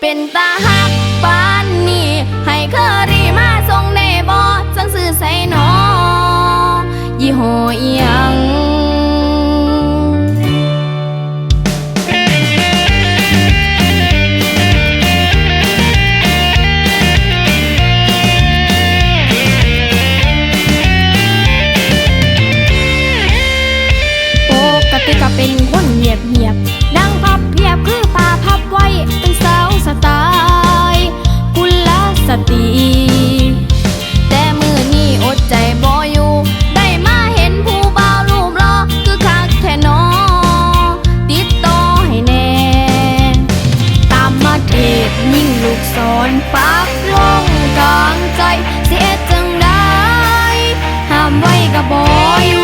เป็นตาหัก อยก็บ่อย